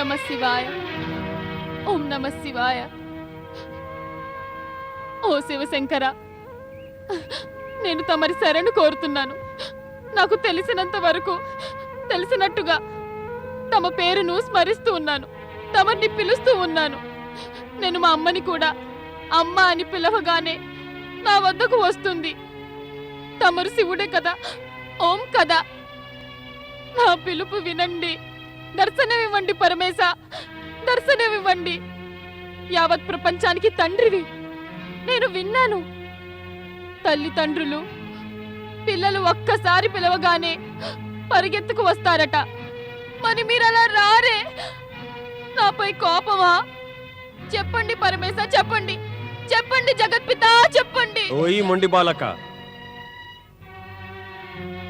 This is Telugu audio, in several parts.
నమ శివాయ. ఓం నమ శివాయ. ఓ శివశంకర నేను తమరి శరణు కోరుతున్నాను. నాకు తెలిసినంత వరకు తెలిసినట్టుగా తమ పేరును స్మరిస్తూ ఉన్నాను తమరిని పిలుస్తూ ఉన్నాను. నేను మా అమ్మని కూడా అమ్మ అని పిలవగానే నా వద్దకు వస్తుంది. తమరు శివుడే కదా ఓం కదా. నా పిలుపు వినండి. దర్శనమివ్వండి పరమేశ దర్శనమివ్వండి. యావత్ ప్రపంచానికి తండ్రివి. నేను విన్నాను. తల్లిదండ్రులు పిల్లలు ఒక్కసారి పిలవగానే పరిగెత్తుకు వస్తారట. మరి మీరు అలా రారే? నాపై కోపమా? చెప్పండి పరమేశ చెప్పండి. చెప్పండి జగత్పిత చెప్పండి. ఓయి మొండి బాలక.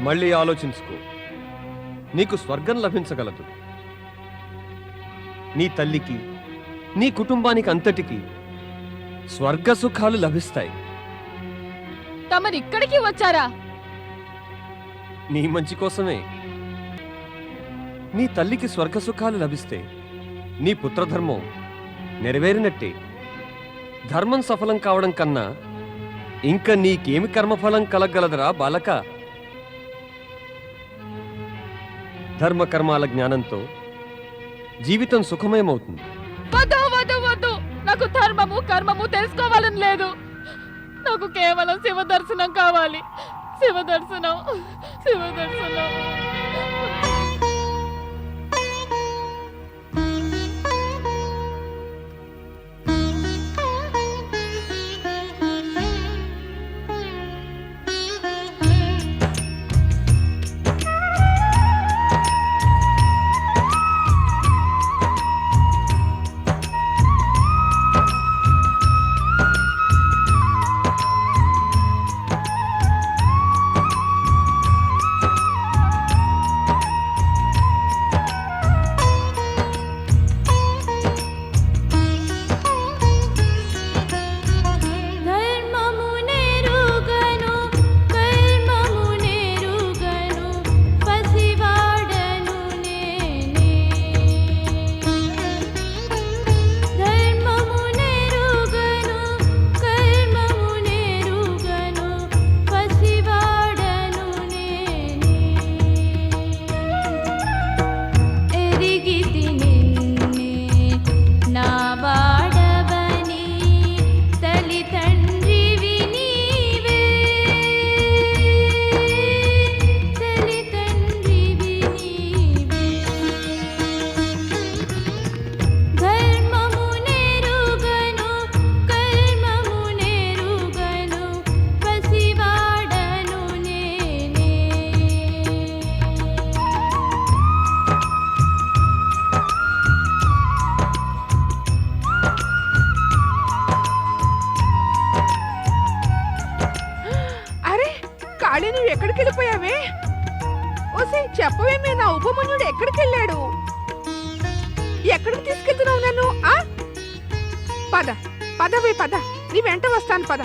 మళ్ళీ ఆలోచించుకో. నీకు స్వర్గం లభించగలదు. నీ తల్లికి నీ కుటుంబానికి అంతటికి స్వర్గ సుఖాలు లభిస్తాయి. తమరు ఇక్కడికి వచ్చారా? నీ మంచి కోసమే. నీ తల్లికి స్వర్గ సుఖాలు లభిస్తే నీ పుత్రధర్మం నెరవేరినట్టే. ధర్మం సఫలం కావడం కన్నా ఇంకా నీకేమి కర్మఫలం కలగలదురా బాలక? ధర్మ కర్మాల జ్ఞానంతో జీవితం సుఖమయమవుతుంది. వద్దు వద్దు వద్దు. నాకు ధర్మము కర్మము తెలుసుకోవాలని లేదు. నాకు కేవలం శివ దర్శనం కావాలి. శివ దర్శనం శివ దర్శనం నువ్వు వెళ్ళిపోయావే ఓసే చెప్పవేమే నా ఉపమన్యుడు ఎక్కడికి వెళ్ళాడు ఎక్కడికి తీసుకెళ్తున్నావు నన్ను ఆ? పద పదవే పద. నీ వెంట వస్తాను పద.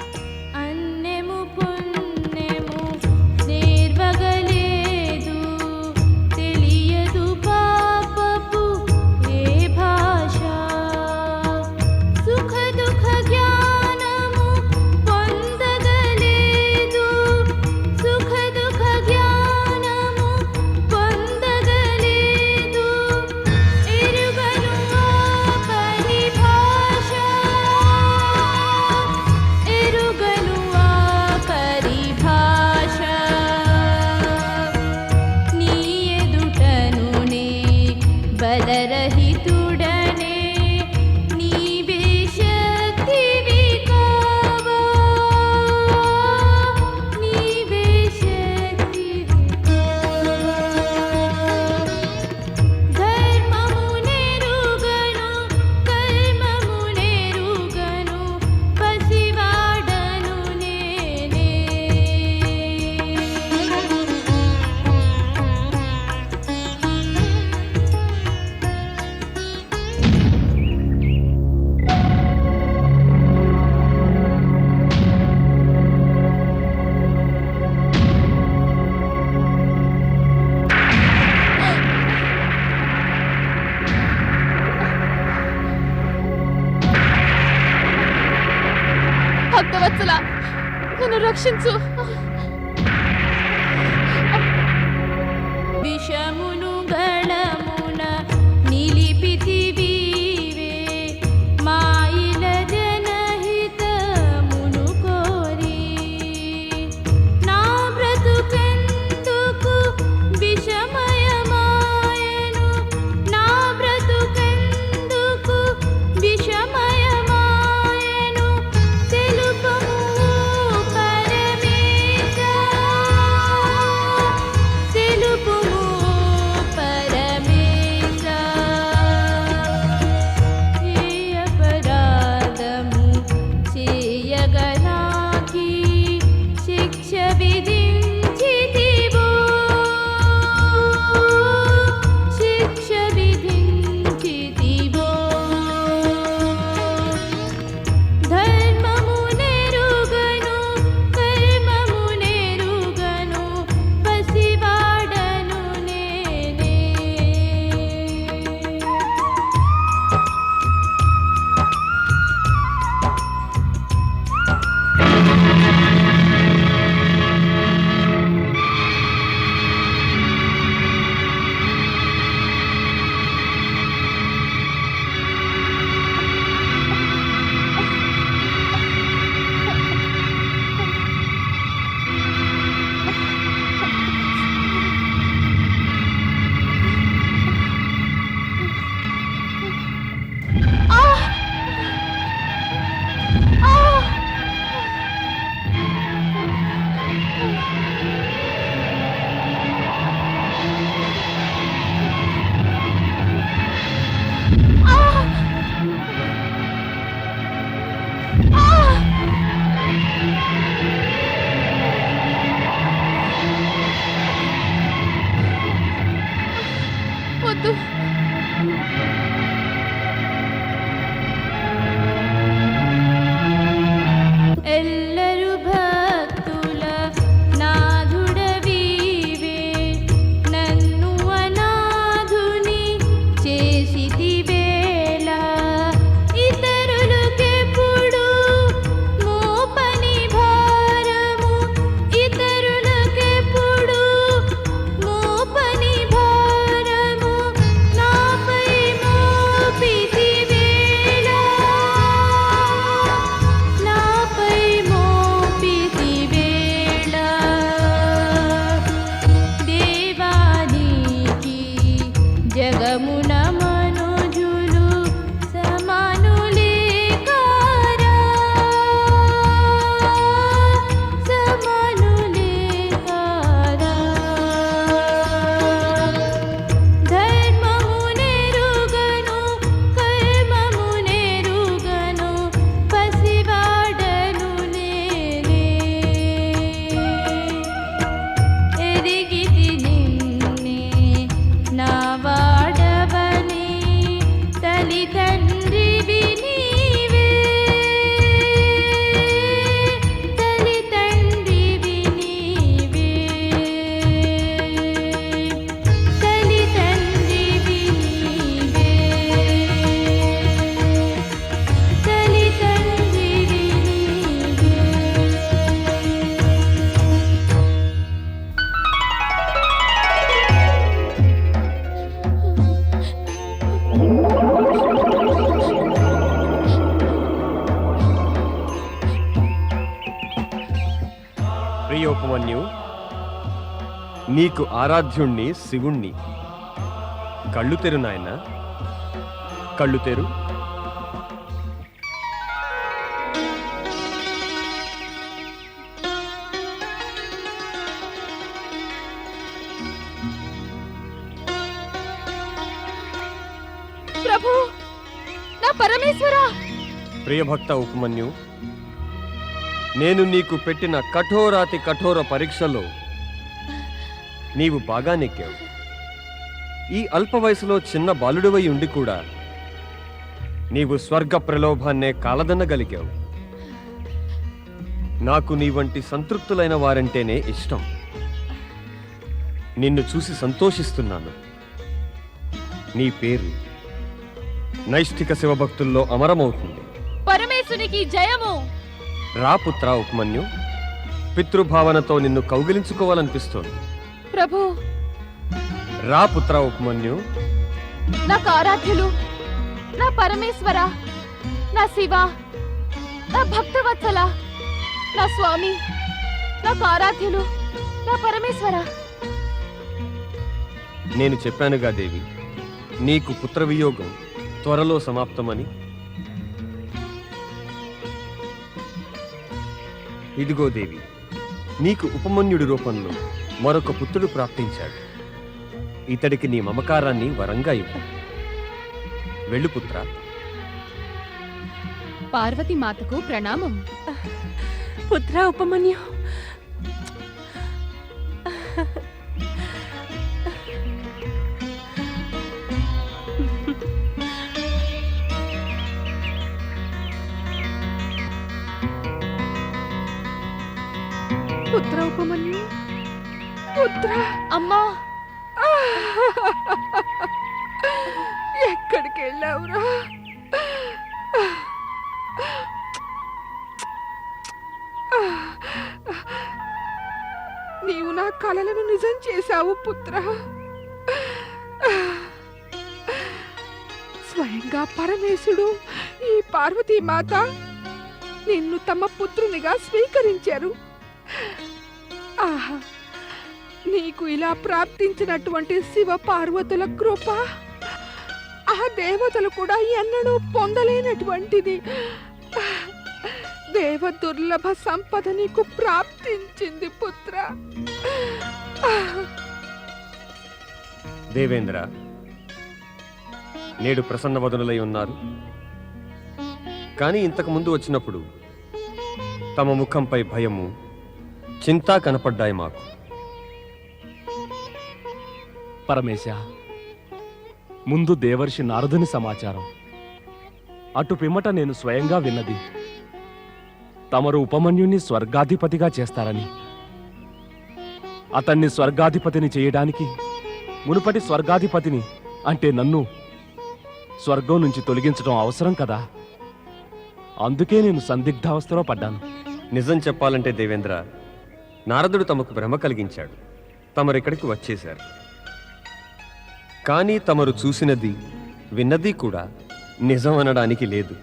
జగమున నీకు ఆరాధ్యుణ్ణి శివుణ్ణి. కళ్ళు తెరు నాయన. కళ్ళు తెరు. ప్రభు నా పరమేశ్వర! ప్రియభక్త ఉపమన్యు నేను నీకు పెట్టిన కఠోరాతి కఠోర పరీక్షలో నీవు బాగా నెక్కావు. ఈ అల్ప వయసులో చిన్న బాలుడివై ఉండి కూడా నీవు స్వర్గ ప్రలోభాన్నే కాలదన్నగలిగావు. నాకు నీ వంటి సంతృప్తులైన వారంటేనే ఇష్టం. నిన్ను చూసి సంతోషిస్తున్నాను. నీ పేరు నైష్ఠిక శివభక్తుల్లో అమరమవుతుంది. పరమేశునికి జయము! రా పుత్ర ఉపమన్యు పితృభావనతో నిన్ను కౌగిలించుకోవాలనిపిస్తోంది. ప్రభు. రా పుత్ర ఉపమన్యు. నాకు ఆరాధ్యులు నా పరమేశ్వర నా శివ నా భక్తవత్సల నా స్వామి నాకు ఆరాధ్యులు నా పరమేశ్వర. నేను చెప్పానుగా దేవి నీకు పుత్ర వియోగం త్వరలో సమాప్తమని. ఇదిగో దేవి నీకు ఉపమన్యుడి రూపంలో మరొక పుత్రుడు ప్రాప్తించాడు. ఇతడికి నీ మమకారాన్ని వరంగా ఇవ్వు. వెళ్ళు పుత్ర. పార్వతి మాతకు ప్రణామం. పుత్ర ఉపమన్యు. పుత్ర ఉపమన్యు. పుత్ర. అమ్మా. ఎక్కడికి వెళ్ళావురా? నీవు నా కలలను నిజం చేశావు పుత్ర. స్వయంగా పరమేశుడు ఈ పార్వతీమాత నిన్ను తమ పుత్రునిగా స్వీకరించారు. ఆహా. నీకు ఇలా ప్రాప్తించినటువంటి శివ పార్వతుల కృప ఆ దేవతలు కూడా ఎన్నడూ పొందలేనటువంటిది. దేవ దుర్లభ సంపద నీకు ప్రాప్తించింది పుత్ర. దేవేంద్ర నేడు ప్రసన్నవదనులై ఉన్నారు. కానీ ఇంతకు ముందు వచ్చినప్పుడు తమ ముఖంపై భయము చింతా కనపడ్డాయి మాకు. పరమేశ ముందు దేవర్షి నారదుని సమాచారం. అటు పిమ్మట నేను స్వయంగా విన్నది తమరు ఉపమన్యుని స్వర్గాధిపతిగా చేస్తారని. అతన్ని స్వర్గాధిపతిని చేయడానికి మునుపటి స్వర్గాధిపతిని అంటే నన్ను స్వర్గం నుంచి తొలగించడం అవసరం కదా? అందుకే నేను సందిగ్ధావస్థలో పడ్డాను. నిజం చెప్పాలంటే దేవేంద్ర నారదుడు తమకు భ్రమ కలిగించాడు. తమరిక్కడికి వచ్చేశారు. కానీ తమరు చూసినది విన్నది కూడా నిజం అనడానికి లేదు.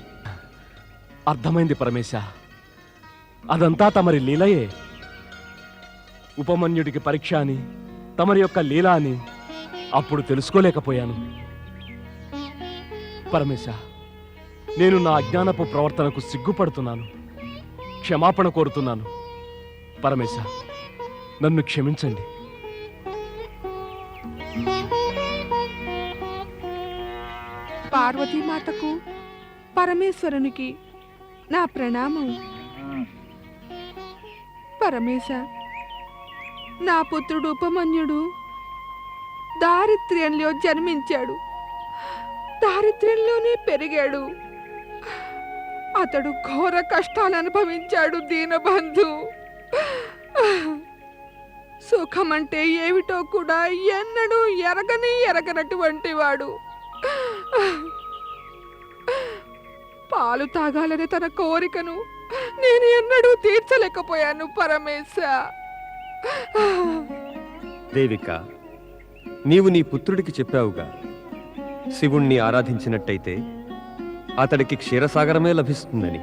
అర్థమైంది పరమేశ. అదంతా తమరి లీలయే. ఉపమన్యుడికి పరీక్ష అని తమరి యొక్క లీల అని అప్పుడు తెలుసుకోలేకపోయాను. పరమేశ నేను నా అజ్ఞానపు ప్రవర్తనకు సిగ్గుపడుతున్నాను. క్షమాపణ కోరుతున్నాను. పరమేశ నన్ను క్షమించండి. పార్వతీమాతకు పరమేశ్వరునికి నా ప్రణామం. పరమేశ నా పుత్రుడు ఉపమన్యుడు దారిద్ర్యంలో జన్మించాడు. దారిద్ర్యంలోనే పెరిగాడు. అతడు ఘోర కష్టాలు అనుభవించాడు దీనబంధు. సుఖమంటే ఏమిటో కూడా ఎన్నడూ ఎరగని ఎరగనటువంటి వాడు. పాలు తాగాలనే తన కోరికను నేను ఎన్నడూ తీర్చలేకపోయాను పరమేశ దేవిక నీవు నీ పుత్రుడికి చెప్పావుగా శివుణ్ణి ఆరాధించినట్టయితే అతడికి క్షీరసాగరమే లభిస్తుందని.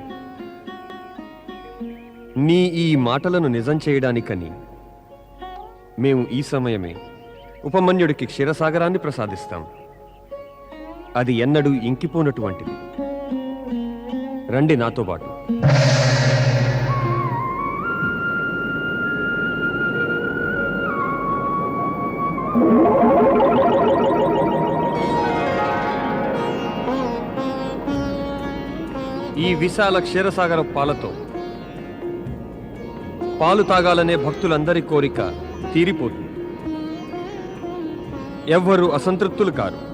నీ ఈ మాటలను నిజం చేయడానికని మేము ఈ సమయమే ఉపమన్యుడికి క్షీరసాగరాన్ని ప్రసాదిస్తాం. అది ఎన్నడూ ఇంకిపోనటువంటిది. రండి నాతో పాటు. ఈ విశాల క్షీరసాగర పాలతో పాలు తాగాలనే భక్తులందరి కోరిక తీరిపోతుంది. ఎవ్వరూ అసంతృప్తులు కారు.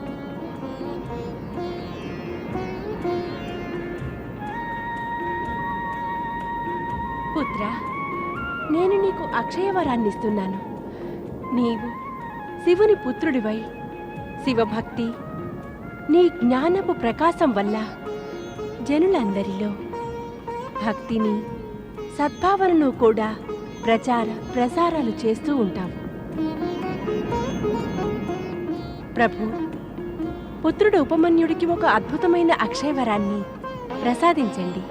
అక్షయవరాన్నిస్తున్నాను. నీవు శివుని పుత్రుడివై శివభక్తి నీ జ్ఞానపు ప్రకాశం వల్ల జనులందరిలో భక్తిని సద్భావనను కూడా ప్రచార ప్రసారాలు చేస్తూ ఉంటావు. ప్రభు పుత్రుడు ఉపమన్యుడికి ఒక అద్భుతమైన అక్షయవరాన్ని ప్రసాదించండి.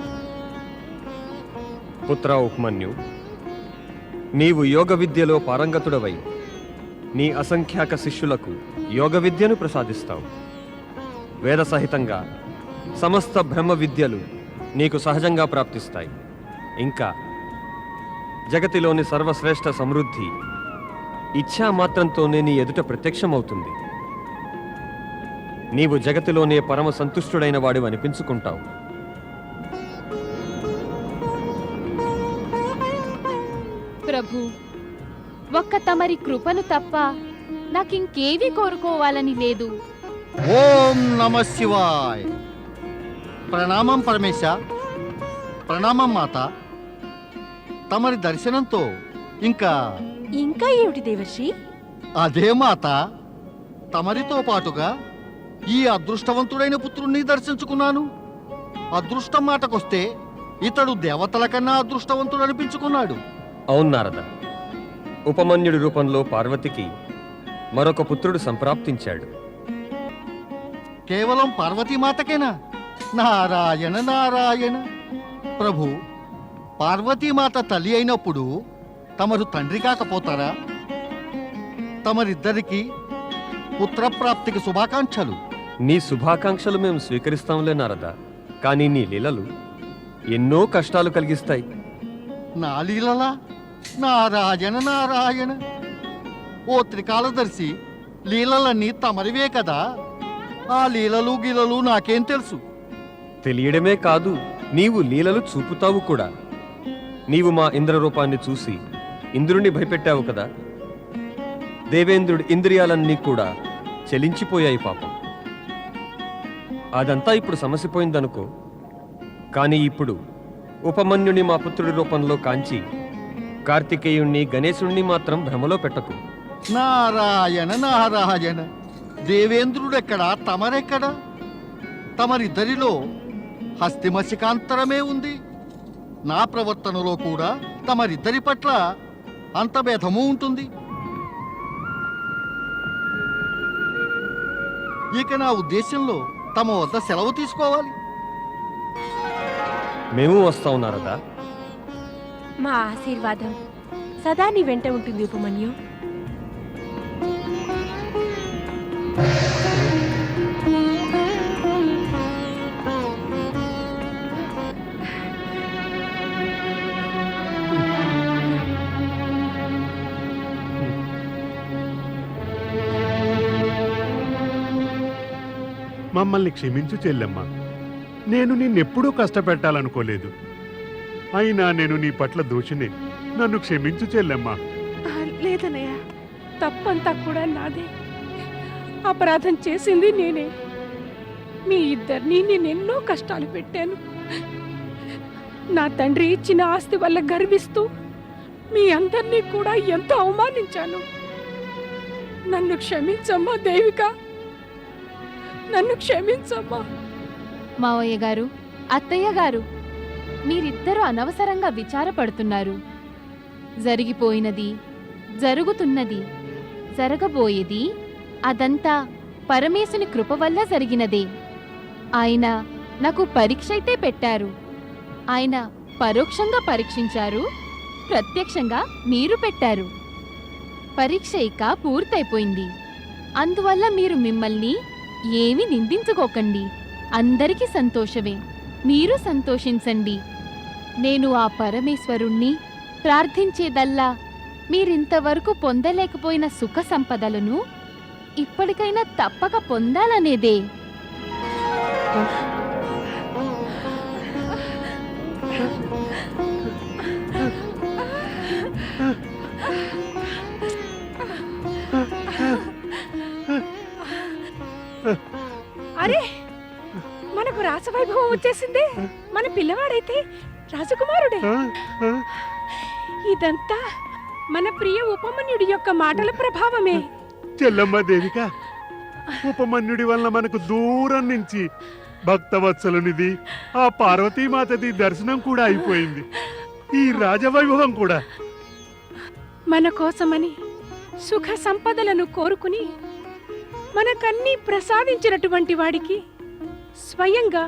పుత్ర ఉపమన్యు నీవు యోగ విద్యలో పారంగతుడవై నీ అసంఖ్యాక శిష్యులకు యోగ విద్యను ప్రసాదిస్తావు. వేద సహితంగా సమస్త బ్రహ్మ విద్యలు నీకు సహజంగా ప్రాప్తిస్తాయి. ఇంకా జగతిలోని సర్వశ్రేష్ఠ సమృద్ధి ఇచ్ఛా మాత్రంతోనే నీ ఎదుట ప్రత్యక్షమవుతుంది. నీవు జగతిలోనే పరమ సంతుష్టుడైన వాడివి అనిపించుకుంటావు. ఒక్క తమరి కృపను తప్ప నాకింకేవి కోరుకోవాలని లేదు. ఓం నమ శివాయ్. ప్రణామం పరమేశ ప్రణామం మాత. తమరి దర్శనంతో ఇంకా ఇంకా ఏమిటి దేవర్షి? అదే మాత తమరితో పాటుగా ఈ అదృష్టవంతుడైన పుత్రుణ్ణి దర్శించుకున్నాను. అదృష్టం మాటకొస్తే ఇతడు దేవతల కన్నా అదృష్టవంతుడు అనిపించుకున్నాడు అవును నారద. ఉపమన్యుడి రూపంలో పార్వతికి మరొక పుత్రుడు సంప్రాప్తించాడు. కేవలం పార్వతీమాతకేనా నారాయణ నారాయణ. ప్రభు పార్వతీమాత తల్లి అయినప్పుడు తమరు తండ్రి కాకపోతారా? తమరిద్దరికి పుత్రప్రాప్తికి శుభాకాంక్షలు. నీ శుభాకాంక్షలు మేము స్వీకరిస్తాంలే నారద కానీ నీ లీలలు ఎన్నో కష్టాలు కలిగిస్తాయి. నా లీలలా? నారాయణ నారాయణ. ఓ త్రికాలదర్శి లీలలన్నీ తమరివే కదా? ఆ లీలలు గీలలు నాకేం తెలుసు? తెలియడమే కాదు నీవు లీలలు చూపుతావు కూడా. నీవు మా ఇంద్ర రూపాన్ని చూసి ఇంద్రుణ్ణి భయపెట్టావు కదా? దేవేంద్రుడి ఇంద్రియాలన్నీ కూడా చలించిపోయాయి పాపం. అదంతా ఇప్పుడు సమసిపోయిందనుకో కానీ ఇప్పుడు ఉపమన్యుని మా పుత్రుడి రూపంలో కాంచి కార్తికేయుణ్ణి గణేశుణ్ణి మాత్రం భ్రమలో పెట్టకు. నారాయణ నారాయణ దేవేంద్రుడెక్కడా తమరెక్కడా? తమరిద్దరిలో హస్తిమసికాంతరమే ఉంది. నా ప్రవర్తనలో కూడా తమరిద్దరి పట్ల అంత భేదము ఉంటుంది. ఇక నా ఉద్దేశంలో తమ వద్ద సెలవు తీసుకోవాలి. మేము వస్తాం నారదా. మా ఆశీర్వాదం. సదా నీ వెంట ఉంటుంది ఉపమన్యు. మమ్మల్ని క్షమించు చెల్లెమ్మ. నేను నిన్నెప్పుడూ కష్టపెట్టాలనుకోలేదు. అయినా నేను నీ పట్ల దోషినే. నన్ను క్షమించు చెల్లెమ్మ. ఆ, లేదన్నయ్య తప్పంతా కూడా నాదే. అపరాధం చేసింది నేనే. మీ ఇద్దరిని నేను ఎన్నో కష్టాలు పెట్టాను. నా తండ్రి ఇచ్చిన ఆస్తి వల్ల గర్విస్తూ మీ అందరినీ కూడా ఎంతో అవమానించాను. నన్ను క్షమించమ్మా దేవిక. నన్ను క్షమించమ్మా. మావయ్య గారు అత్తయ్య గారు. మీరిద్దరూ అనవసరంగా విచారపడుతున్నారు. జరిగిపోయినది జరుగుతున్నది జరగబోయేది అదంతా పరమేశుని కృప వల్ల జరిగినదే. ఆయన నాకు పరీక్ష అయితే పెట్టారు. ఆయన పరోక్షంగా పరీక్షించారు ప్రత్యక్షంగా మీరు పెట్టారు. పరీక్ష ఇక పూర్తయిపోయింది. అందువల్ల మీరు మిమ్మల్ని ఏమీ నిందించుకోకండి. అందరికీ సంతోషమే. మీరు సంతోషించండి. నేను ఆ పరమేశ్వరుణ్ణి ప్రార్థించేదల్లా మీరింతవరకు పొందలేకపోయిన సుఖ సంపదలను ఇప్పటికైనా తప్పక పొందాలనేదే. అరే మనకు రాసవైభవం వచ్చేసింది. మన పిల్లవాడైతే రాజకుమారుడే. ఇదంతా మన ప్రియ ఉపమన్యుడి యొక్క మాటల ప్రభావమే. చెల్లమ్మ దేవిక ఉపమన్యుడి వలన మనకు దూరం నుంచి భక్తవత్సలునిది ఆ పార్వతీమాతది దర్శనం కూడా అయిపోయింది. ఈ రాజవైభవం కూడా. మన కోసమని సుఖ సంపదలను కోరుకుని మనకన్నీ ప్రసాదించినటువంటి వాడికి స్వయంగా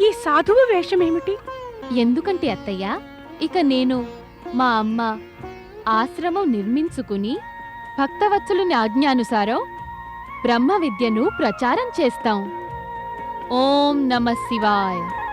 ఈ సాధువు వేషమేమిటి? ఎందుకంటే అత్తయ్య ఇక నేను మా అమ్మ ఆశ్రమం నిర్మించుకుని భక్తవత్సలుని ఆజ్ఞానుసారం బ్రహ్మ విద్యను ప్రచారం చేస్తాం. ఓం నమ శివాయ.